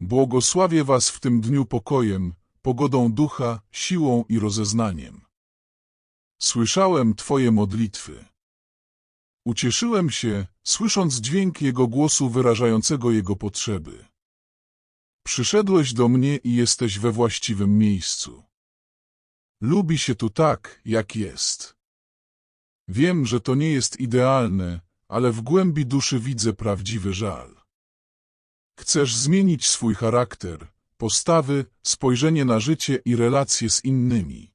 Błogosławię was w tym dniu pokojem, pogodą ducha, siłą i rozeznaniem. Słyszałem Twoje modlitwy. Ucieszyłem się, słysząc dźwięk Jego głosu wyrażającego Jego potrzeby. Przyszedłeś do mnie i jesteś we właściwym miejscu. Lubi się tu tak, jak jest. Wiem, że to nie jest idealne, ale w głębi duszy widzę prawdziwy żal. Chcesz zmienić swój charakter, postawy, spojrzenie na życie i relacje z innymi.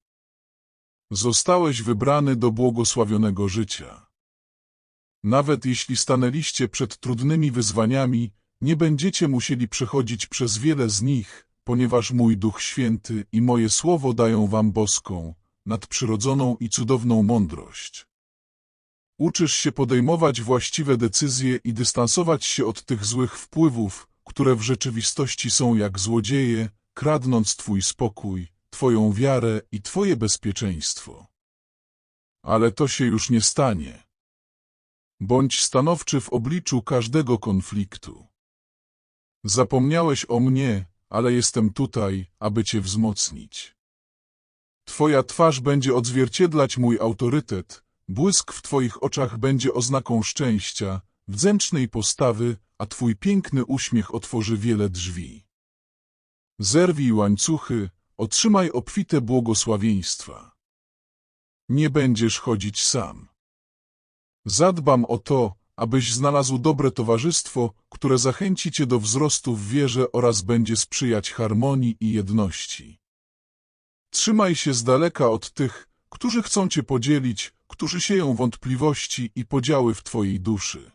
Zostałeś wybrany do błogosławionego życia. Nawet jeśli stanęliście przed trudnymi wyzwaniami, nie będziecie musieli przechodzić przez wiele z nich, ponieważ mój Duch Święty i moje słowo dają wam boską, nadprzyrodzoną i cudowną mądrość. Uczysz się podejmować właściwe decyzje i dystansować się od tych złych wpływów, które w rzeczywistości są jak złodzieje, kradnąc twój spokój, twoją wiarę i twoje bezpieczeństwo. Ale to się już nie stanie. Bądź stanowczy w obliczu każdego konfliktu. Zapomniałeś o mnie, ale jestem tutaj, aby cię wzmocnić. Twoja twarz będzie odzwierciedlać mój autorytet, błysk w twoich oczach będzie oznaką szczęścia, wdzięcznej postawy, a twój piękny uśmiech otworzy wiele drzwi. Zerwij łańcuchy, otrzymaj obfite błogosławieństwa. Nie będziesz chodzić sam. Zadbam o to, abyś znalazł dobre towarzystwo, które zachęci cię do wzrostu w wierze oraz będzie sprzyjać harmonii i jedności. Trzymaj się z daleka od tych, którzy chcą cię podzielić, którzy sieją wątpliwości i podziały w twojej duszy.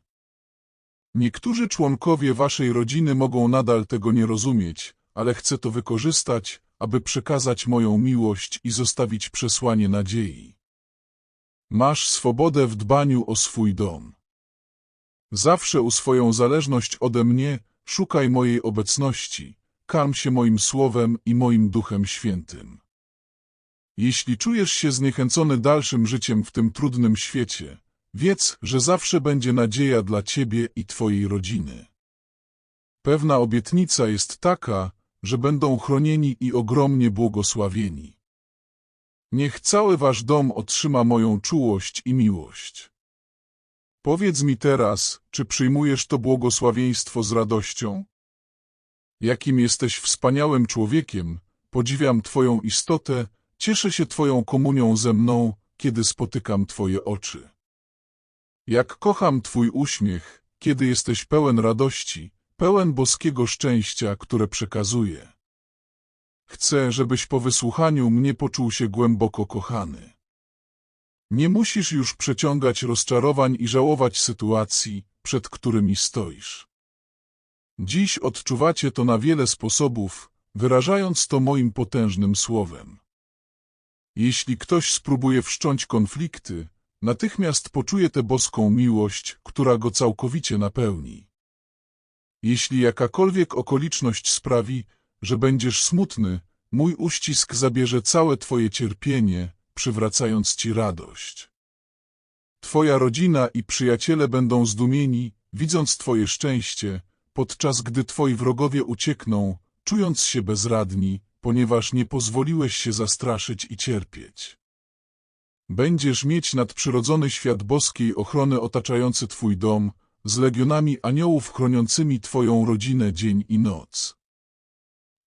Niektórzy członkowie waszej rodziny mogą nadal tego nie rozumieć, ale chcę to wykorzystać, aby przekazać moją miłość i zostawić przesłanie nadziei. Masz swobodę w dbaniu o swój dom. Zawsze u swoją zależność ode mnie, szukaj mojej obecności, karm się moim słowem i moim duchem świętym. Jeśli czujesz się zniechęcony dalszym życiem w tym trudnym świecie, wiedz, że zawsze będzie nadzieja dla ciebie i twojej rodziny. Pewna obietnica jest taka, że będą chronieni i ogromnie błogosławieni. Niech cały wasz dom otrzyma moją czułość i miłość. Powiedz mi teraz, czy przyjmujesz to błogosławieństwo z radością? Jakim jesteś wspaniałym człowiekiem, podziwiam Twoją istotę, cieszę się Twoją komunią ze mną, kiedy spotykam Twoje oczy. Jak kocham Twój uśmiech, kiedy jesteś pełen radości, pełen boskiego szczęścia, które przekazuje. Chcę, żebyś po wysłuchaniu mnie poczuł się głęboko kochany. Nie musisz już przeciągać rozczarowań i żałować sytuacji, przed którymi stoisz. Dziś odczuwacie to na wiele sposobów, wyrażając to moim potężnym słowem. Jeśli ktoś spróbuje wszcząć konflikty, natychmiast poczuje tę boską miłość, która go całkowicie napełni. Jeśli jakakolwiek okoliczność sprawi, że będziesz smutny, mój uścisk zabierze całe twoje cierpienie, przywracając ci radość. Twoja rodzina i przyjaciele będą zdumieni, widząc twoje szczęście, podczas gdy twoi wrogowie uciekną, czując się bezradni, ponieważ nie pozwoliłeś się zastraszyć i cierpieć. Będziesz mieć nadprzyrodzony świat boskiej ochrony otaczający twój dom, z legionami aniołów chroniącymi twoją rodzinę dzień i noc.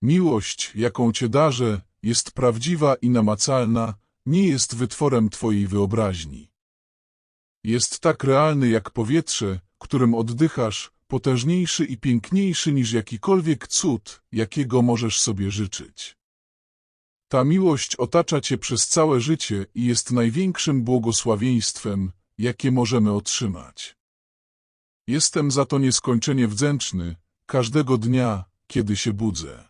Miłość, jaką cię darzę, jest prawdziwa i namacalna, nie jest wytworem twojej wyobraźni. Jest tak realny jak powietrze, którym oddychasz, potężniejszy i piękniejszy niż jakikolwiek cud, jakiego możesz sobie życzyć. Ta miłość otacza cię przez całe życie i jest największym błogosławieństwem, jakie możemy otrzymać. Jestem za to nieskończenie wdzięczny, każdego dnia, kiedy się budzę.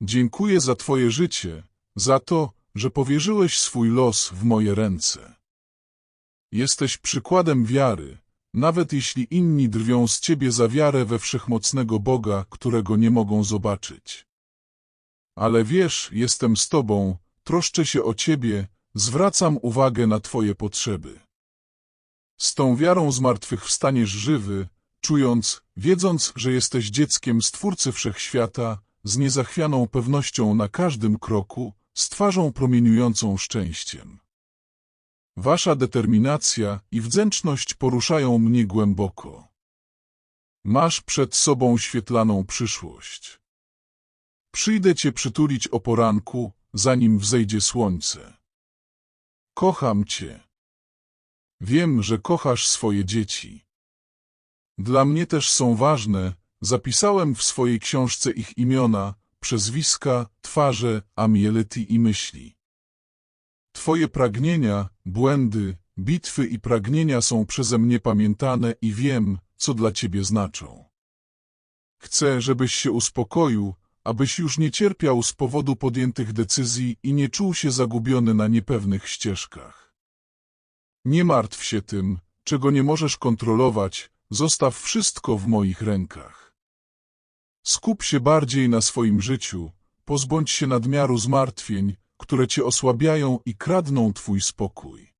Dziękuję za Twoje życie, za to, że powierzyłeś swój los w moje ręce. Jesteś przykładem wiary, nawet jeśli inni drwią z Ciebie za wiarę we wszechmocnego Boga, którego nie mogą zobaczyć. Ale wiesz, jestem z Tobą, troszczę się o Ciebie, zwracam uwagę na Twoje potrzeby. Z tą wiarą zmartwychwstaniesz żywy, czując, wiedząc, że jesteś dzieckiem Stwórcy Wszechświata, z niezachwianą pewnością na każdym kroku, z twarzą promieniującą szczęściem. Wasza determinacja i wdzięczność poruszają mnie głęboko. Masz przed sobą świetlaną przyszłość. Przyjdę cię przytulić o poranku, zanim wzejdzie słońce. Kocham cię. Wiem, że kochasz swoje dzieci. Dla mnie też są ważne, zapisałem w swojej książce ich imiona, przezwiska, twarze, amielety i myśli. Twoje pragnienia, błędy, bitwy i pragnienia są przeze mnie pamiętane i wiem, co dla ciebie znaczą. Chcę, żebyś się uspokoił, abyś już nie cierpiał z powodu podjętych decyzji i nie czuł się zagubiony na niepewnych ścieżkach. Nie martw się tym, czego nie możesz kontrolować, zostaw wszystko w moich rękach. Skup się bardziej na swoim życiu, pozbądź się nadmiaru zmartwień, które cię osłabiają i kradną twój spokój.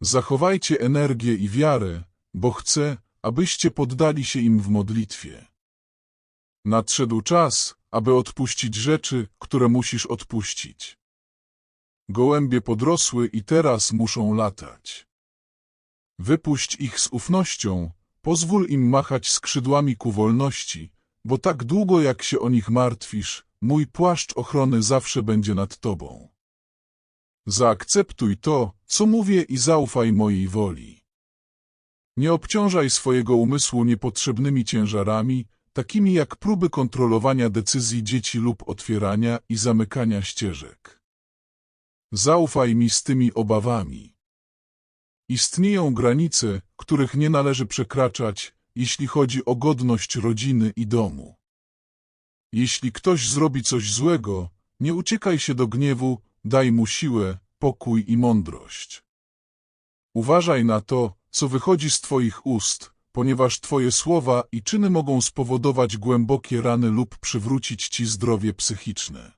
Zachowajcie energię i wiarę, bo chcę, abyście poddali się im w modlitwie. Nadszedł czas, aby odpuścić rzeczy, które musisz odpuścić. Gołębie podrosły i teraz muszą latać. Wypuść ich z ufnością, pozwól im machać skrzydłami ku wolności, bo tak długo jak się o nich martwisz, mój płaszcz ochrony zawsze będzie nad tobą. Zaakceptuj to, co mówię i zaufaj mojej woli. Nie obciążaj swojego umysłu niepotrzebnymi ciężarami, takimi jak próby kontrolowania decyzji dzieci lub otwierania i zamykania ścieżek. Zaufaj mi z tymi obawami. Istnieją granice, których nie należy przekraczać, jeśli chodzi o godność rodziny i domu. Jeśli ktoś zrobi coś złego, nie uciekaj się do gniewu, daj mu siłę, pokój i mądrość. Uważaj na to, co wychodzi z Twoich ust, ponieważ Twoje słowa i czyny mogą spowodować głębokie rany lub przywrócić Ci zdrowie psychiczne.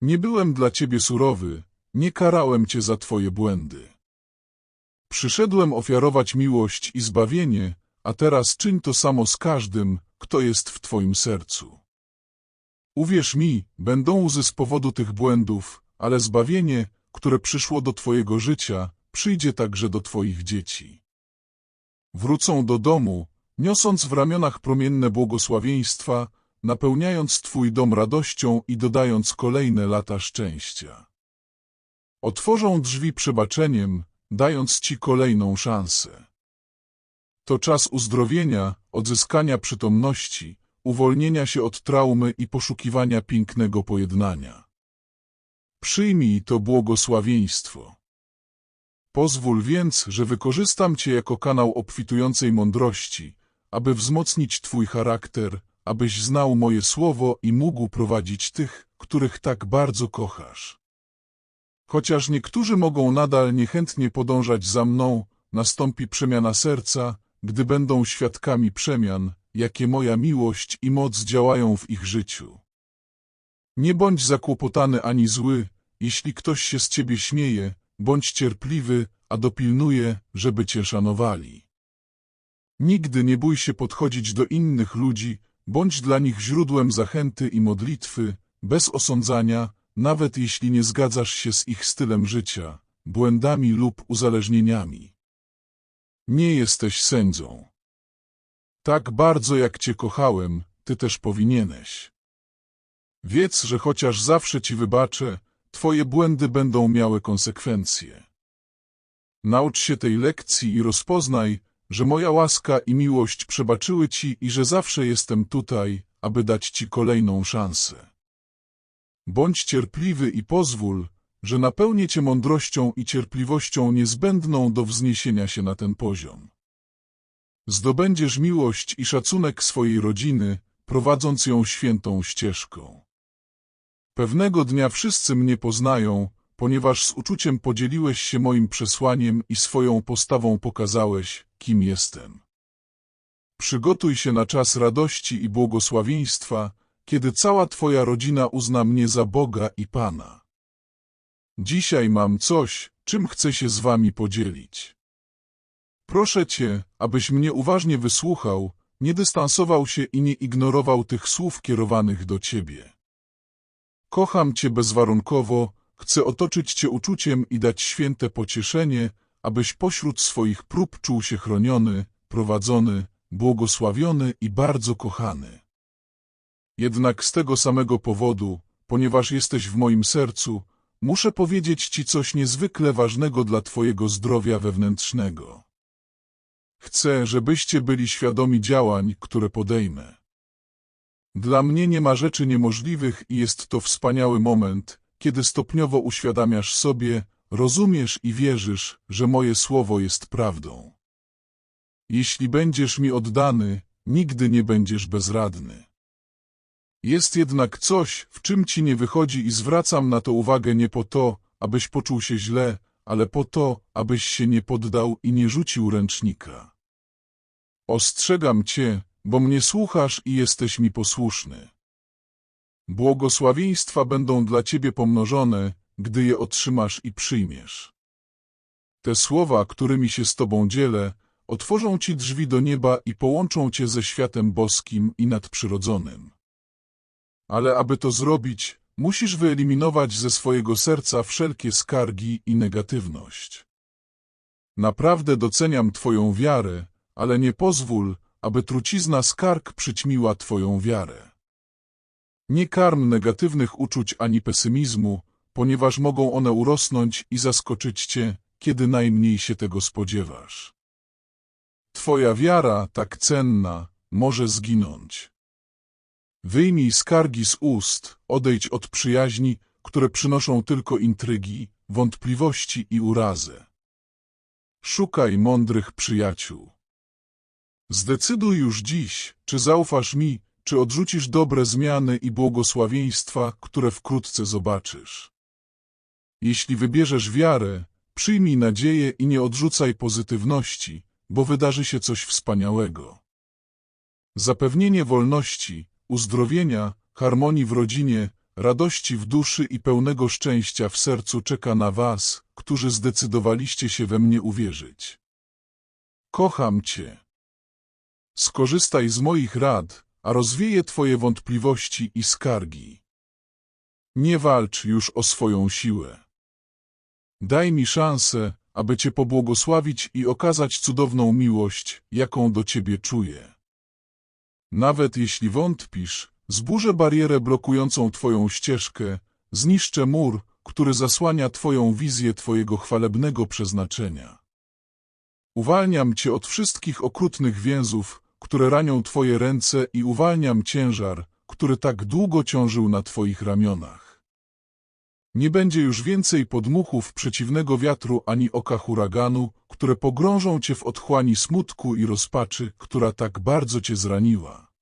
Nie byłem dla Ciebie surowy, nie karałem Cię za Twoje błędy. Przyszedłem ofiarować miłość i zbawienie, a teraz czyń to samo z każdym, kto jest w Twoim sercu. Uwierz mi, będą łzy z powodu tych błędów, ale zbawienie, które przyszło do Twojego życia, przyjdzie także do Twoich dzieci. Wrócą do domu, niosąc w ramionach promienne błogosławieństwa, napełniając Twój dom radością i dodając kolejne lata szczęścia. Otworzą drzwi przebaczeniem, dając Ci kolejną szansę. To czas uzdrowienia, odzyskania przytomności, uwolnienia się od traumy i poszukiwania pięknego pojednania. Przyjmij to błogosławieństwo. Pozwól więc, że wykorzystam Cię jako kanał obfitującej mądrości, aby wzmocnić Twój charakter, abyś znał moje słowo i mógł prowadzić tych, których tak bardzo kochasz. Chociaż niektórzy mogą nadal niechętnie podążać za mną, nastąpi przemiana serca, gdy będą świadkami przemian, jakie moja miłość i moc działają w ich życiu. Nie bądź zakłopotany ani zły, jeśli ktoś się z ciebie śmieje, bądź cierpliwy, a dopilnuje, żeby cię szanowali. Nigdy nie bój się podchodzić do innych ludzi, bądź dla nich źródłem zachęty i modlitwy, bez osądzania, nawet jeśli nie zgadzasz się z ich stylem życia, błędami lub uzależnieniami. Nie jesteś sędzią. Tak bardzo jak cię kochałem, ty też powinieneś. Wiedz, że chociaż zawsze ci wybaczę, twoje błędy będą miały konsekwencje. Naucz się tej lekcji i rozpoznaj, że moja łaska i miłość przebaczyły ci i że zawsze jestem tutaj, aby dać ci kolejną szansę. Bądź cierpliwy i pozwól, że napełnię cię mądrością i cierpliwością niezbędną do wzniesienia się na ten poziom. Zdobędziesz miłość i szacunek swojej rodziny, prowadząc ją świętą ścieżką. Pewnego dnia wszyscy mnie poznają, ponieważ z uczuciem podzieliłeś się moim przesłaniem i swoją postawą pokazałeś, kim jestem. Przygotuj się na czas radości i błogosławieństwa, kiedy cała Twoja rodzina uzna mnie za Boga i Pana. Dzisiaj mam coś, czym chcę się z Wami podzielić. Proszę Cię, abyś mnie uważnie wysłuchał, nie dystansował się i nie ignorował tych słów kierowanych do Ciebie. Kocham Cię bezwarunkowo, chcę otoczyć Cię uczuciem i dać święte pocieszenie, abyś pośród swoich prób czuł się chroniony, prowadzony, błogosławiony i bardzo kochany. Jednak z tego samego powodu, ponieważ jesteś w moim sercu, muszę powiedzieć Ci coś niezwykle ważnego dla Twojego zdrowia wewnętrznego. Chcę, żebyście byli świadomi działań, które podejmę. Dla mnie nie ma rzeczy niemożliwych i jest to wspaniały moment, kiedy stopniowo uświadamiasz sobie, rozumiesz i wierzysz, że moje słowo jest prawdą. Jeśli będziesz mi oddany, nigdy nie będziesz bezradny. Jest jednak coś, w czym ci nie wychodzi i zwracam na to uwagę nie po to, abyś poczuł się źle, ale po to, abyś się nie poddał i nie rzucił ręcznika. Ostrzegam cię, bo mnie słuchasz i jesteś mi posłuszny. Błogosławieństwa będą dla ciebie pomnożone, gdy je otrzymasz i przyjmiesz. Te słowa, którymi się z tobą dzielę, otworzą ci drzwi do nieba i połączą cię ze światem boskim i nadprzyrodzonym. Ale aby to zrobić, musisz wyeliminować ze swojego serca wszelkie skargi i negatywność. Naprawdę doceniam Twoją wiarę, ale nie pozwól, aby trucizna skarg przyćmiła Twoją wiarę. Nie karm negatywnych uczuć ani pesymizmu, ponieważ mogą one urosnąć i zaskoczyć Cię, kiedy najmniej się tego spodziewasz. Twoja wiara, tak cenna, może zginąć. Wyjmij skargi z ust, odejdź od przyjaźni, które przynoszą tylko intrygi, wątpliwości i urazę. Szukaj mądrych przyjaciół. Zdecyduj już dziś, czy zaufasz mi, czy odrzucisz dobre zmiany i błogosławieństwa, które wkrótce zobaczysz. Jeśli wybierzesz wiarę, przyjmij nadzieję i nie odrzucaj pozytywności, bo wydarzy się coś wspaniałego. Zapewnienie wolności, uzdrowienia, harmonii w rodzinie, radości w duszy i pełnego szczęścia w sercu czeka na was, którzy zdecydowaliście się we mnie uwierzyć. Kocham Cię. Skorzystaj z moich rad, a rozwieję Twoje wątpliwości i skargi. Nie walcz już o swoją siłę. Daj mi szansę, aby Cię pobłogosławić i okazać cudowną miłość, jaką do Ciebie czuję. Nawet jeśli wątpisz, zburzę barierę blokującą Twoją ścieżkę, zniszczę mur, który zasłania Twoją wizję Twojego chwalebnego przeznaczenia. Uwalniam Cię od wszystkich okrutnych więzów, które ranią Twoje ręce i uwalniam ciężar, który tak długo ciążył na Twoich ramionach. Nie będzie już więcej podmuchów przeciwnego wiatru ani oka huraganu, które pogrążą Cię w otchłani smutku i rozpaczy, która tak bardzo Cię zraniła.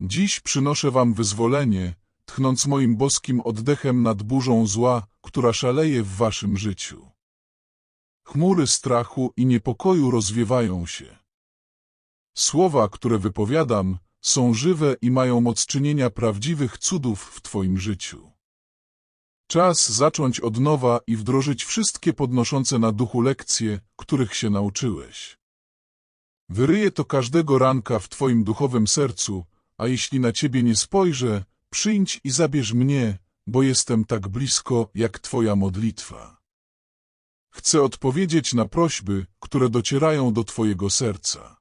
Dziś przynoszę Wam wyzwolenie, tchnąc moim boskim oddechem nad burzą zła, która szaleje w Waszym życiu. Chmury strachu i niepokoju rozwiewają się. Słowa, które wypowiadam, są żywe i mają moc czynienia prawdziwych cudów w Twoim życiu. Czas zacząć od nowa i wdrożyć wszystkie podnoszące na duchu lekcje, których się nauczyłeś. Wyryję to każdego ranka w Twoim duchowym sercu, a jeśli na Ciebie nie spojrzę, przyjdź i zabierz mnie, bo jestem tak blisko, jak Twoja modlitwa. Chcę odpowiedzieć na prośby, które docierają do Twojego serca.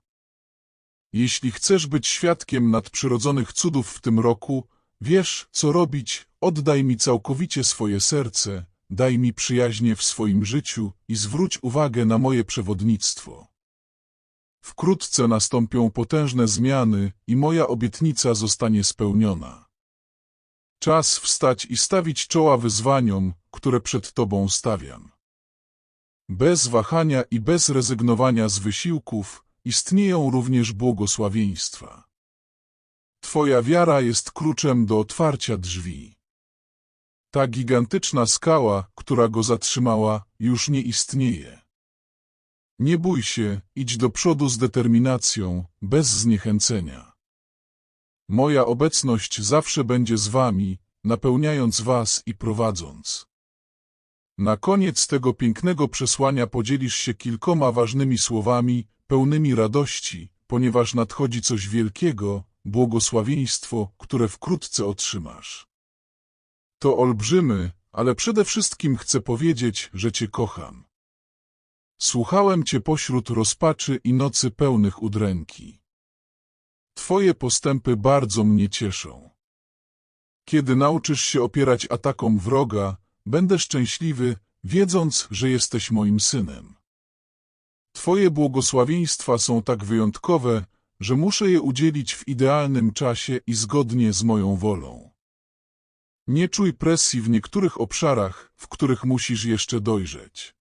Jeśli chcesz być świadkiem nadprzyrodzonych cudów w tym roku, wiesz, co robić, oddaj mi całkowicie swoje serce, daj mi przyjaźnie w swoim życiu i zwróć uwagę na moje przewodnictwo. Wkrótce nastąpią potężne zmiany i moja obietnica zostanie spełniona. Czas wstać i stawić czoła wyzwaniom, które przed Tobą stawiam. Bez wahania i bez rezygnowania z wysiłków, istnieją również błogosławieństwa. Twoja wiara jest kluczem do otwarcia drzwi. Ta gigantyczna skała, która go zatrzymała, już nie istnieje. Nie bój się, idź do przodu z determinacją, bez zniechęcenia. Moja obecność zawsze będzie z wami, napełniając was i prowadząc. Na koniec tego pięknego przesłania podzielisz się kilkoma ważnymi słowami, pełnymi radości, ponieważ nadchodzi coś wielkiego, błogosławieństwo, które wkrótce otrzymasz. To olbrzymy, ale przede wszystkim chcę powiedzieć, że Cię kocham. Słuchałem Cię pośród rozpaczy i nocy pełnych udręki. Twoje postępy bardzo mnie cieszą. Kiedy nauczysz się opierać atakom wroga, będę szczęśliwy, wiedząc, że jesteś moim synem. Twoje błogosławieństwa są tak wyjątkowe, że muszę je udzielić w idealnym czasie i zgodnie z moją wolą. Nie czuj presji w niektórych obszarach, w których musisz jeszcze dojrzeć.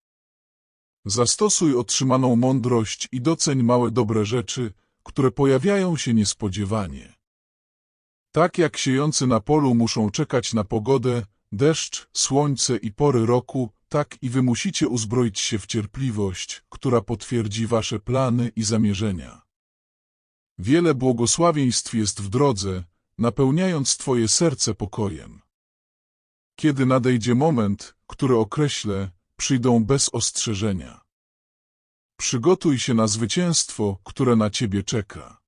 Zastosuj otrzymaną mądrość i doceń małe dobre rzeczy, które pojawiają się niespodziewanie. Tak jak siejący na polu muszą czekać na pogodę, deszcz, słońce i pory roku, tak i wy musicie uzbroić się w cierpliwość, która potwierdzi wasze plany i zamierzenia. Wiele błogosławieństw jest w drodze, napełniając twoje serce pokojem. Kiedy nadejdzie moment, który określę, przyjdą bez ostrzeżenia. Przygotuj się na zwycięstwo, które na ciebie czeka.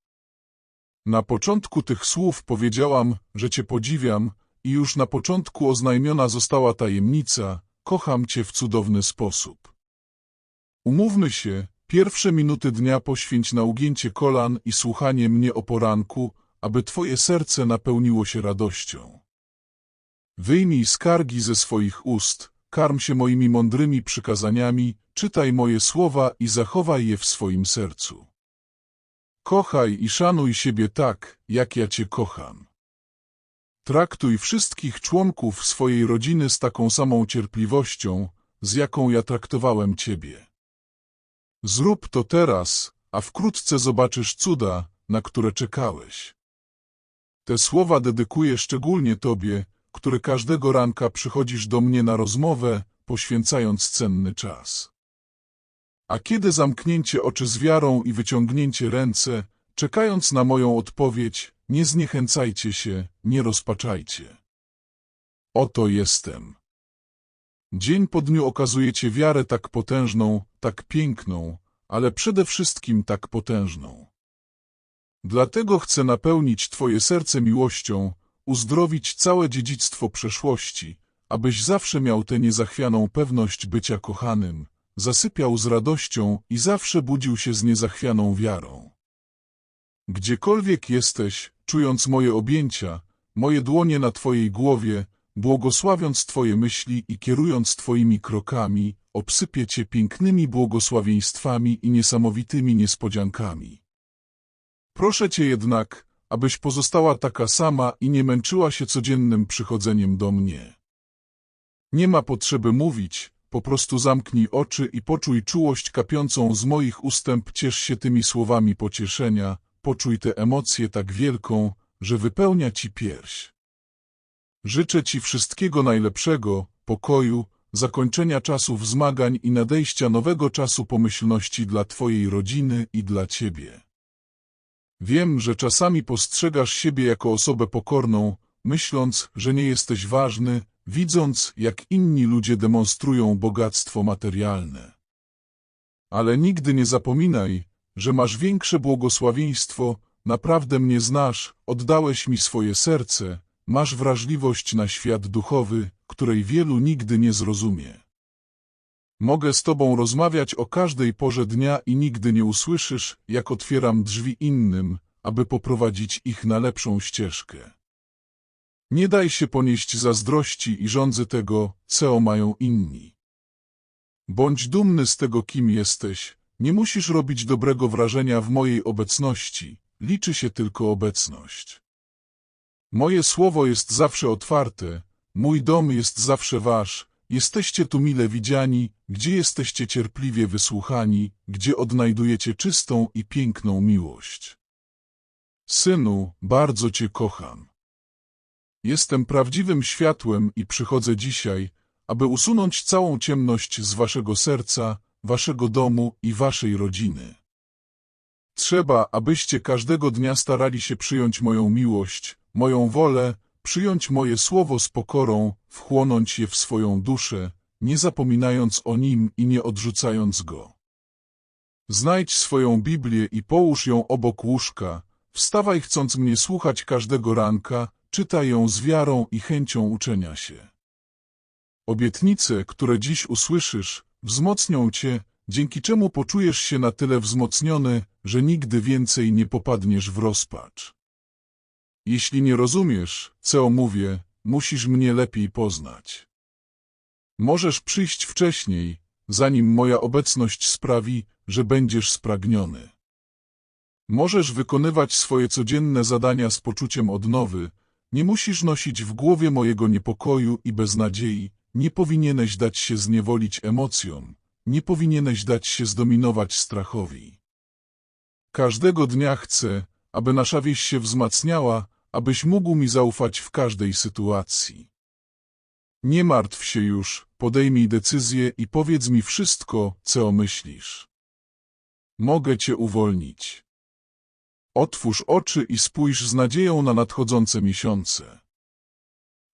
Na początku tych słów powiedziałam, że cię podziwiam i już na początku oznajmiona została tajemnica, kocham cię w cudowny sposób. Umówmy się, pierwsze minuty dnia poświęć na ugięcie kolan i słuchanie mnie o poranku, aby twoje serce napełniło się radością. Wyjmij skargi ze swoich ust, karm się moimi mądrymi przykazaniami, czytaj moje słowa i zachowaj je w swoim sercu. Kochaj i szanuj siebie tak, jak ja Cię kocham. Traktuj wszystkich członków swojej rodziny z taką samą cierpliwością, z jaką ja traktowałem Ciebie. Zrób to teraz, a wkrótce zobaczysz cuda, na które czekałeś. Te słowa dedykuję szczególnie Tobie, który każdego ranka przychodzisz do mnie na rozmowę, poświęcając cenny czas. A kiedy zamknięcie oczy z wiarą i wyciągnięcie ręce, czekając na moją odpowiedź, nie zniechęcajcie się, nie rozpaczajcie. Oto jestem. Dzień po dniu okazujecie wiarę tak potężną, tak piękną, ale przede wszystkim tak potężną. Dlatego chcę napełnić Twoje serce miłością, uzdrowić całe dziedzictwo przeszłości, abyś zawsze miał tę niezachwianą pewność bycia kochanym, zasypiał z radością i zawsze budził się z niezachwianą wiarą. Gdziekolwiek jesteś, czując moje objęcia, moje dłonie na Twojej głowie, błogosławiąc Twoje myśli i kierując Twoimi krokami, obsypię Cię pięknymi błogosławieństwami i niesamowitymi niespodziankami. Proszę Cię jednak, abyś pozostała taka sama i nie męczyła się codziennym przychodzeniem do mnie. Nie ma potrzeby mówić, po prostu zamknij oczy i poczuj czułość kapiącą z moich ustęp, ciesz się tymi słowami pocieszenia, poczuj tę emocję tak wielką, że wypełnia ci pierś. Życzę ci wszystkiego najlepszego, pokoju, zakończenia czasów zmagań i nadejścia nowego czasu pomyślności dla twojej rodziny i dla ciebie. Wiem, że czasami postrzegasz siebie jako osobę pokorną, myśląc, że nie jesteś ważny, widząc, jak inni ludzie demonstrują bogactwo materialne. Ale nigdy nie zapominaj, że masz większe błogosławieństwo, naprawdę mnie znasz, oddałeś mi swoje serce, masz wrażliwość na świat duchowy, której wielu nigdy nie zrozumie. Mogę z Tobą rozmawiać o każdej porze dnia i nigdy nie usłyszysz, jak otwieram drzwi innym, aby poprowadzić ich na lepszą ścieżkę. Nie daj się ponieść zazdrości i żądzy tego, co mają inni. Bądź dumny z tego, kim jesteś. Nie musisz robić dobrego wrażenia w mojej obecności. Liczy się tylko obecność. Moje słowo jest zawsze otwarte, mój dom jest zawsze wasz, Jesteście tu mile widziani, gdzie jesteście cierpliwie wysłuchani, gdzie odnajdujecie czystą i piękną miłość. Synu, bardzo Cię kocham. Jestem prawdziwym światłem i przychodzę dzisiaj, aby usunąć całą ciemność z Waszego serca, Waszego domu i Waszej rodziny. Trzeba, abyście każdego dnia starali się przyjąć moją miłość, moją wolę, przyjąć moje słowo z pokorą, wchłonąć je w swoją duszę, nie zapominając o nim i nie odrzucając go. Znajdź swoją Biblię i połóż ją obok łóżka, wstawaj chcąc mnie słuchać każdego ranka, czytaj ją z wiarą i chęcią uczenia się. Obietnice, które dziś usłyszysz, wzmocnią cię, dzięki czemu poczujesz się na tyle wzmocniony, że nigdy więcej nie popadniesz w rozpacz. Jeśli nie rozumiesz, co mówię, musisz mnie lepiej poznać. Możesz przyjść wcześniej, zanim moja obecność sprawi, że będziesz spragniony. Możesz wykonywać swoje codzienne zadania z poczuciem odnowy, nie musisz nosić w głowie mojego niepokoju i beznadziei, nie powinieneś dać się zniewolić emocjom, nie powinieneś dać się zdominować strachowi. Każdego dnia chcę, aby nasza wieś się wzmacniała, abyś mógł mi zaufać w każdej sytuacji. Nie martw się już, podejmij decyzję i powiedz mi wszystko, co myślisz. Mogę cię uwolnić. Otwórz oczy i spójrz z nadzieją na nadchodzące miesiące.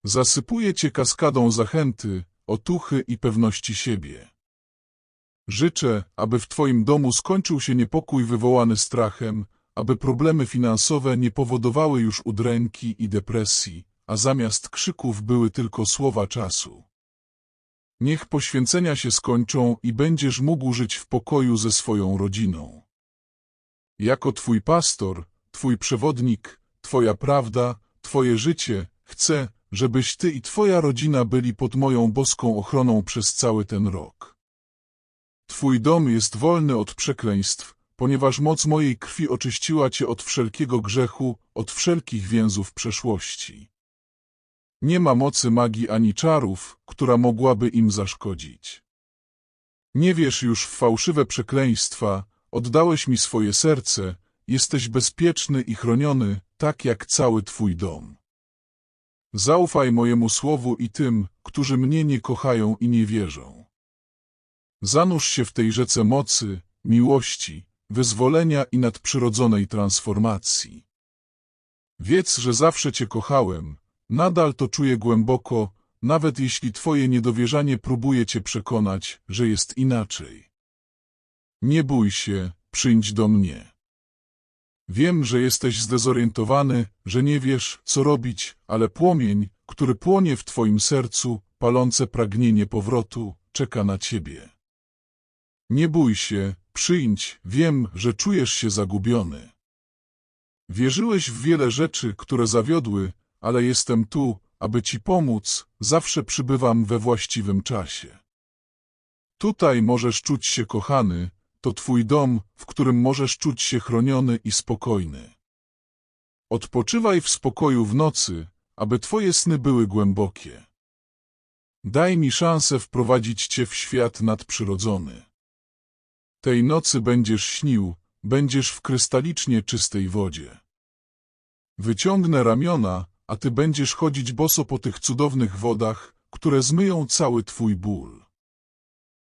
Zasypuję cię kaskadą zachęty, otuchy i pewności siebie. Życzę, aby w Twoim domu skończył się niepokój wywołany strachem, aby problemy finansowe nie powodowały już udręki i depresji, a zamiast krzyków były tylko słowa czasu. Niech poświęcenia się skończą i będziesz mógł żyć w pokoju ze swoją rodziną. Jako Twój pastor, Twój przewodnik, Twoja prawda, Twoje życie, chcę, żebyś Ty i Twoja rodzina byli pod moją boską ochroną przez cały ten rok. Twój dom jest wolny od przekleństw, ponieważ moc mojej krwi oczyściła Cię od wszelkiego grzechu, od wszelkich więzów przeszłości. Nie ma mocy magii ani czarów, która mogłaby im zaszkodzić. Nie wierz już w fałszywe przekleństwa, oddałeś mi swoje serce, jesteś bezpieczny i chroniony, tak jak cały Twój dom. Zaufaj mojemu słowu i tym, którzy mnie nie kochają i nie wierzą. Zanurz się w tej rzece mocy, miłości, wyzwolenia i nadprzyrodzonej transformacji. Wiedz, że zawsze Cię kochałem, nadal to czuję głęboko, nawet jeśli Twoje niedowierzanie próbuje Cię przekonać, że jest inaczej. Nie bój się, przyjdź do mnie. Wiem, że jesteś zdezorientowany, że nie wiesz, co robić, ale płomień, który płonie w Twoim sercu, palące pragnienie powrotu, czeka na Ciebie. Nie bój się, przyjdź, wiem, że czujesz się zagubiony. Wierzyłeś w wiele rzeczy, które zawiodły, ale jestem tu, aby Ci pomóc, zawsze przybywam we właściwym czasie. Tutaj możesz czuć się kochany, to Twój dom, w którym możesz czuć się chroniony i spokojny. Odpoczywaj w spokoju w nocy, aby Twoje sny były głębokie. Daj mi szansę wprowadzić Cię w świat nadprzyrodzony. Tej nocy będziesz śnił, będziesz w krystalicznie czystej wodzie. Wyciągnę ramiona, a Ty będziesz chodzić boso po tych cudownych wodach, które zmyją cały Twój ból.